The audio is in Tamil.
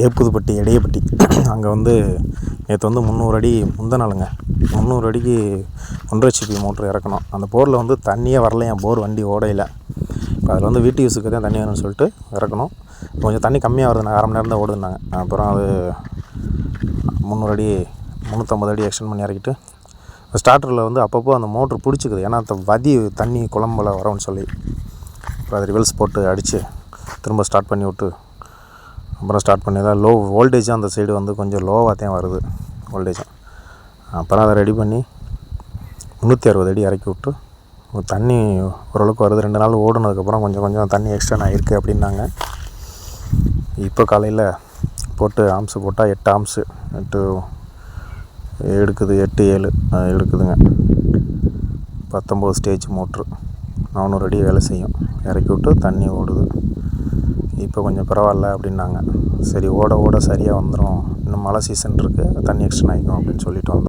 கேப்புதுப்பட்டி எடையப்பட்டி. அங்கே வந்து நேற்று வந்து முந்நூறு அடி முந்த நாளுங்க முந்நூறு அடிக்கு ஒன்றரை சிபி மோட்ரு இறக்கணும். அந்த போரில் வந்து தண்ணியே வரலையாம் போர் வண்டி ஓடையில். இப்போ அதில் வந்து வீட்டு யூஸுக்கு தான் தண்ணி வேணும்னு சொல்லிட்டு இறக்கணும். கொஞ்சம் தண்ணி கம்மியாக வருதுண்ணா அரை மணி நேரம் தான் ஓடுனாங்க அப்புறம் அது முந்நூறு அடி முந்நூற்றம்பது அடி எக்ஸ்டெண்ட் பண்ணி இறக்கிட்டு ஸ்டார்டரில் வந்து அப்பப்போ அந்த மோட்ரு பிடிச்சிக்குது. ஏன்னா அந்த வதி தண்ணி குழம்புல வரும்னு சொல்லி. அப்புறம் அது ரிவல்ஸ் போட்டு அடித்து திரும்ப ஸ்டார்ட் பண்ணி விட்டு அப்புறம் ஸ்டார்ட் பண்ணி தான் லோ வோல்டேஜும் அந்த சைடு வந்து கொஞ்சம் லோவாக தான் வருது வோல்டேஜும் அப்புறம் அதை ரெடி பண்ணி முந்நூற்றி அறுபது அடி இறக்கி விட்டு தண்ணி ஓரளவுக்கு வருது. ரெண்டு நாள் ஓடுனதுக்கப்புறம் கொஞ்சம் கொஞ்சம் தண்ணி எக்ஸ்டர்ன் ஆகிருக்கு அப்படின்னாங்க. இப்போ காலையில் போட்டு ஆம்ஸு போட்டால் எட்டு ஆம்ஸு எட்டு எடுக்குது எட்டு ஏழு எடுக்குதுங்க. பத்தொம்போது ஸ்டேஜ் மோட்ரு நானூறு அடி வேலை செய்யும். இறக்கி விட்டு தண்ணி ஓடுது. இப்போ கொஞ்சம் பரவாயில்ல அப்படின்னாங்க. சரி ஓட ஓட சரியாக வந்துடும் இன்னும் மழை சீசன் இருக்குது தண்ணி எக்ஸ்டன் ஆகிக்கும் அப்படின்னு சொல்லிட்டு வந்தோம்.